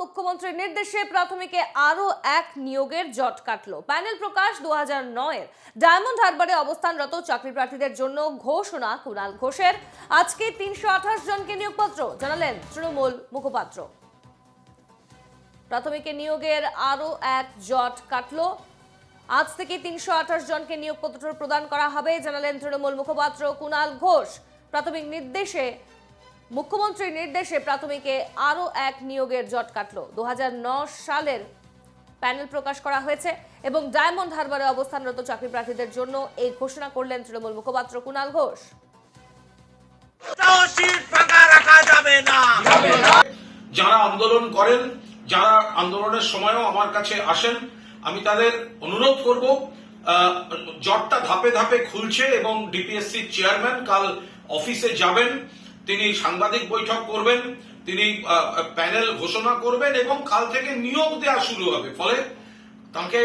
মুখ্যমন্ত্রীর নির্দেশে প্রাথমিকে আরও এক নিয়োগের জট কাটল। প্যানেল প্রকাশ দু হাজার নয়ের। ডায়মন্ড হারবারে অবস্থানরত চাকরি প্রার্থীদের জন্য ঘোষণা কুণাল ঘোষের। আজকে তিনশো আঠাশ জনকে নিয়োগপত্র, জানালেন তৃণমূল মুখপাত্র। প্রাথমিকে নিয়োগের আরও এক জট কাটল। আজ থেকে তিনশো আঠাশ জনকে নিয়োগপত্র প্রদান করা হবে, জানালেন তৃণমূল মুখপাত্র কুণাল ঘোষ। প্রাথমিক নির্দেশে মুখ্যমন্ত্রীর নির্দেশে প্রাথমিকে আরও এক নিয়োগের জট কাটল। দু সালের প্যানেল প্রকাশ করা হয়েছে এবং ডায়মন্ড হারবারে অবস্থানরত চাকরি প্রার্থীদের জন্য এই ঘোষণা করলেন তৃণমূল মুখপাত্র কুণাল ঘোষ। যারা আন্দোলন করেন যারা আন্দোলনের সময়ও আমার কাছে আসেন আমি তাদের অনুরোধ করব আহ, জটটা ধাপে ধাপে খুলছে এবং ডিপিএসসি চেয়ারম্যান কাল অফিসে যাবেন। তিনি সাংবাদিক বৈঠক করবেন, তিনি প্যানেল ঘোষণা করবেন এবং কাল থেকে নিয়োগ দেওয়া শুরু হবে। ফলে তাকে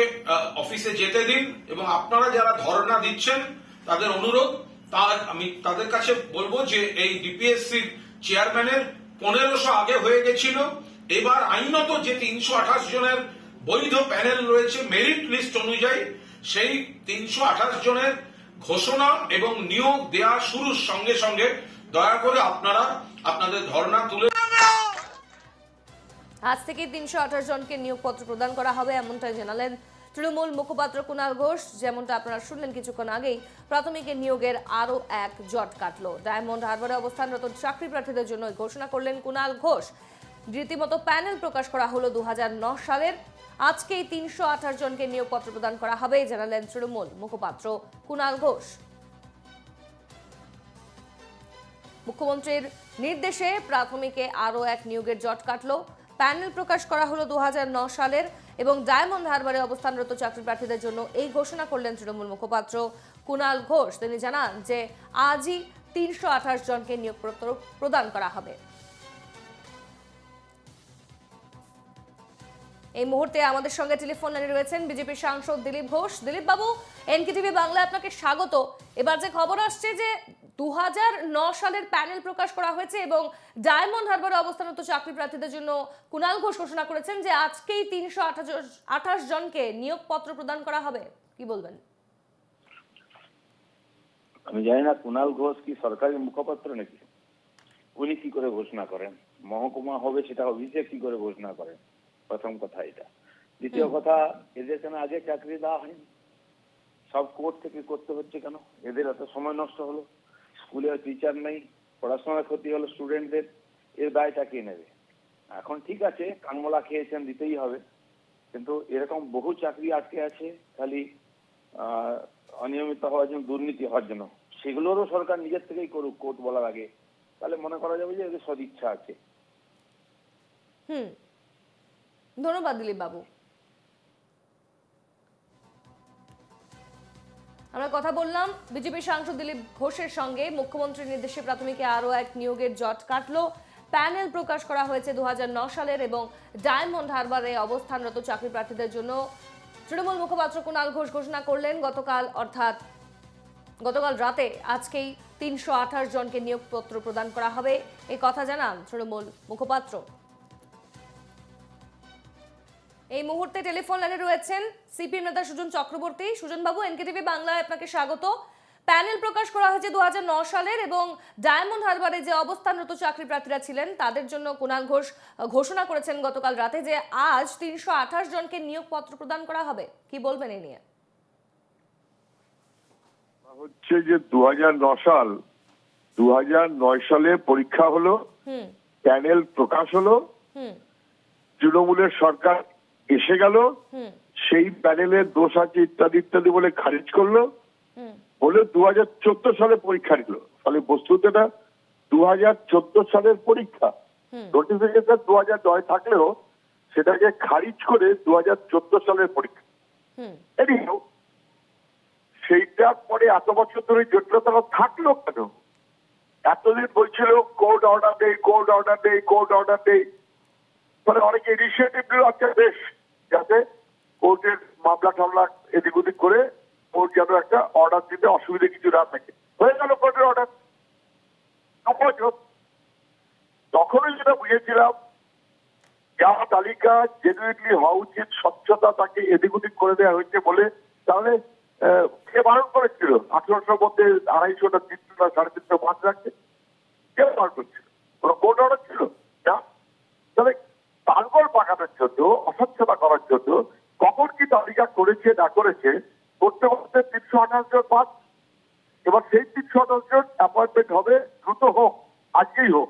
অফিসে যেতে দিন এবং আপনারা যারা ধর্ণা দিচ্ছেন তাদের অনুরোধ তার আমি তাদের কাছে বলব যে এই ডিপিএসসির চেয়ারম্যানের পনেরোশো আগে হয়ে গেছিল। এবার আইনত যে তিনশো আঠাশ জনের বৈধ প্যানেল রয়েছে মেরিট লিস্ট অনুযায়ী, সেই তিনশো আঠাশ জনের ঘোষণা এবং নিয়োগ দেওয়া শুরুর সঙ্গে সঙ্গে দয়া করে আপনারা আপনাদের ধর্ণা তুলে আজ থেকে তিনশো আঠাশ জনকে নিয়োগপত্র প্রদান করা হবে, এমনটাই জানালেন তৃণমূল মুখপাত্র কুণাল ঘোষ। যেমনটা আপনারা শুনলেন কিছুক্ষণ আগেই প্রাথমিকের নিয়োগের আরও এক জট কাটল। ডায়মন্ড হারবারে অবস্থানরত চাকরি প্রার্থীদের জন্য ঘোষণা করলেন কুণাল ঘোষ। রীতিমতো প্যানেল প্রকাশ করা হলো দুহাজার নয় সালের। আজকেই তিনশো আঠাশ জনকে নিয়োগপত্র প্রদান করা হবে, জানালেন তৃণমূল মুখপাত্র কুণাল ঘোষ। মুখ্যমন্ত্রীর নির্দেশে প্রাথমিকে আরও এক নিয়োগের জট কাটল। প্যানেল প্রকাশ করা হলো দু সালের এবং ডায়মন্ড হারবারে অবস্থানরত চাকরি প্রার্থীদের জন্য এই ঘোষণা করলেন তৃণমূল মুখপাত্র কুণাল ঘোষ। তিনি জানান যে আজই তিনশো আঠাশ জনকে নিয়োগপত্র প্রদান করা হবে। এই মুহূর্তে আমাদের সঙ্গে টেলিফোন লাইনে রয়েছেন বিজেপির সাংসদ দিলীপ ঘোষ। দিলীপ বাবু এনকেটিভি বাংলায় আপনাকে স্বাগত। এবার যে খবর আসছে যে দু সালের প্যানেল প্রকাশ করা হয়েছে এবং ডায়মন্ড হারবারে অবস্থানরত চাকরি প্রার্থীদের জন্য কুণাল ঘোষ ঘোষণা করেছেন যে আজকেই তিনশো আঠাশ জনকে নিয়োগপত্র প্রদান করা হবে। কি বলবেন? আমি জানি না কুণাল ঘোষ কি সরকারি মুখপাত্র নাকি? উনি কি করে ঘোষণা করেন? মহকুমা হবে সেটা অভিষেক কি করে ঘোষণা করেন? প্রথম কথা এটা। দ্বিতীয় কথা এদের কেন আগে চাকরি দেওয়া হয়নি? সব কোর্ট থেকে করতে হচ্ছে কেন? এদের এত সময় নষ্ট হলো। স্কুলে টিচার নেই, পড়াশোনার ক্ষতি হলো স্টুডেন্টদের এর দায়টা কে নেবে? এখন ঠিক আছে, কানমলা খেয়েছেন, দিতেই হবে। কিন্তু এরকম বহু চাকরি আটকে আছে, খালি অনিয়মিত হওয়ার জন্য, দুর্নীতি হওয়ার জন্য। সেগুলোরও সরকার নিজের থেকেই করুক, কোর্ট বলার আগে। তাহলে মনে করা যাবে যে এদের সদিচ্ছা আছে। হুম। ধন্যবাদ দিলীপ বাবু আমরা কথা বললাম। বিজেপি সাংসদ দিলীপ ঘোষের সঙ্গে মুখ্যমন্ত্রীর নির্দেশে প্রাথমিকে আরও এক নিয়োগের জট কাটল। প্যানেল প্রকাশ করা হয়েছে দু সালের এবং ডায়মন্ড হারবারে অবস্থানরত চাকরি প্রার্থীদের জন্য। তৃণমূল মুখপাত্র কুণাল ঘোষ ঘোষণা করলেন, গতকাল অর্থাৎ গতকাল রাতে আজকেই তিনশো আঠাশ জনকে নিয়োগপত্র প্রদান করা হবে। এই কথা জানান তৃণমূল মুখপাত্র। এই মুহূর্তে টেলিফোন লাইনে রয়েছেন সিপিএম নেতা সুজন চক্রবর্তী। সুজন বাবু এনকেটিভি বাংলায় আপনাকে স্বাগত। প্যানেল প্রকাশ করা হয়েছে দু সালের এবং ডায়মন্ড হারবারে যে অবস্থানরত চাকরি প্রার্থীরা ছিলেন তাদের জন্য কুণাল ঘোষ ঘোষণা করেছেন গতকাল রাতে যে আজ তিনশো আঠাশ জনকে নিয়োগপত্র প্রদান করা হবে। কি বলবেন এই নিয়ে? হচ্ছে যে দু সাল দু সালে পরীক্ষা হলো হুম। প্যানেল প্রকাশ হলো হুম। তৃণমূলের সরকার এসে গেল সেই প্যানেলের দোষ আছে ইত্যাদি ইত্যাদি বলে খারিজ করল। বলে দু হাজার চোদ্দ সালে পরীক্ষা নিল। ফলে বস্তুত এটা দু সালের পরীক্ষা। নোটিফিকেশন দু হাজার নয় থাকলেও সেটাকে খারিজ করে দু হাজার চোদ্দ সালের পরীক্ষা। এদিকেও সেইটার পরে এত বছর ধরে জটিলতা থাকল কেন? এতদিন বলছিল কোর্ট অর্ডার দেই কোর্ট অর্ডার দেই কোর্ট অর্ডার দেই। ফলে অনেকে ইনিশিয়েটিভ নিল আচ্ছা বেশ যাতে কোর্টের মামলা টামলা এদিক ওদিক করে কোর্ট যেন একটা অর্ডার দিতে অসুবিধা কিছু না থাকে। হয়ে গেল কোর্টের অর্ডার তখনই যেটা বুঝেছিলাম যা তালিকা জেনুইনলি হওয়া উচিত, স্বচ্ছতা তাকে এদিক ওদিক করে দেওয়া হয়েছে বলে, তাহলে কে বারণ করেছিল? আঠারোশোর মধ্যে আড়াইশোটা, তিনশোটা, সাড়ে তিনশো পাঁচ রাখছে। কে বারণ করছিল? কোনো কোর্ট অর্ডার ছিল? তালগোল পাকানোর জন্য অস্বচ্ছতা করার জন্য কখন কি তালিকা করেছে, না করেছে, করতে করতে তিনশো আঠাশ জন পাঁচ এবার সেই তিনশো আঠাশ জন অ্যাপয়েন্টমেন্ট হবে, দ্রুত হোক, আজকেই হোক।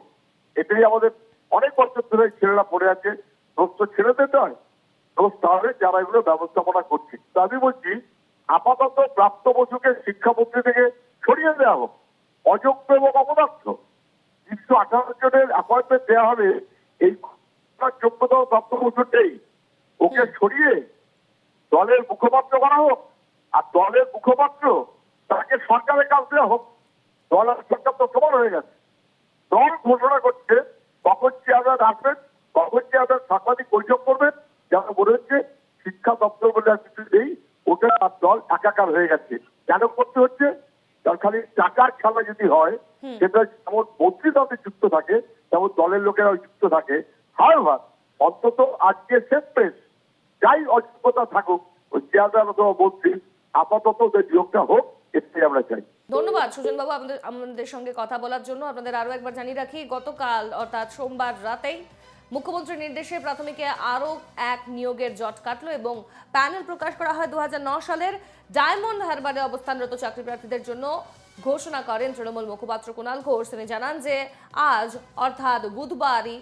এটাই আমাদের অনেক বছর ধরে ছেলেরা পড়ে আছে। দোষ তো ছেলেদের নয় দোষ তাহলে যারা এগুলো ব্যবস্থাপনা করছে। তা আমি বলছি, আপাতত প্রাপ্ত বসুকে শিক্ষামন্ত্রী থেকে সরিয়ে দেওয়া হোক। অযোগ্য এবং অপদার্থ তিনশো আঠারো জনের অ্যাপয়েন্টমেন্ট দেওয়া হবে, এই যোগ্যতা প্রাপ্ত বছর নেই। ওকে সরিয়ে দলের মুখপাত্র করা হোক আর দলের মুখপাত্র তাকে সরকারের কাজ দেওয়া হোক দল আর সরকার তো সমান হয়ে গেছে। দল ঘোষণা করছে কখন চেয়ারম্যান আসবেন কখন চেয়ারম্যান সাংবাদিক বৈঠক করবেন যেমন মনে হচ্ছে শিক্ষা দপ্তর বলে আর কিছু নেই ওটা আর দল একাকার হয়ে গেছে। কেন করতে হচ্ছে? তার খালি টাকার খেলা যদি হয় সেটা যেমন মন্ত্রী দলে যুক্ত থাকে তেমন দলের লোকেরাও যুক্ত থাকে হারবার অন্তত আজকে শেষ পেশ। যাই অযোগ্যতা থাকুক ওই চেয়ারম্যান অথবা মন্ত্রী, আপাতত ওদের নিয়োগটা হোক, এটাই আমরা চাই। ধন্যবাদ, সুজনবাবু আমাদের আমাদের সঙ্গে কথা বলার জন্য। আপনাদের আরও একবার জানিয়ে রাখি, গতকাল, অর্থাৎ সোমবার রাতেই মুখ্যমন্ত্রীর নির্দেশে প্রাথমিকে আরও এক নিয়োগের জট কাটলো এবং প্যানেল প্রকাশ করা হয় দুহাজার নয় সালের ডায়মন্ড হারবারে অবস্থানরত চাকরি প্রার্থীদের জন্য ঘোষণা করেন তৃণমূল মুখপাত্র কুণাল ঘোষ। তিনি জানান যে, আজ, অর্থাৎ বুধবারই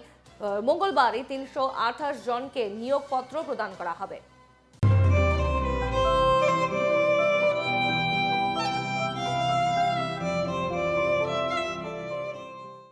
মঙ্গলবারই তিনশো আঠাশ জনকে নিয়োগপত্র প্রদান করা হবে।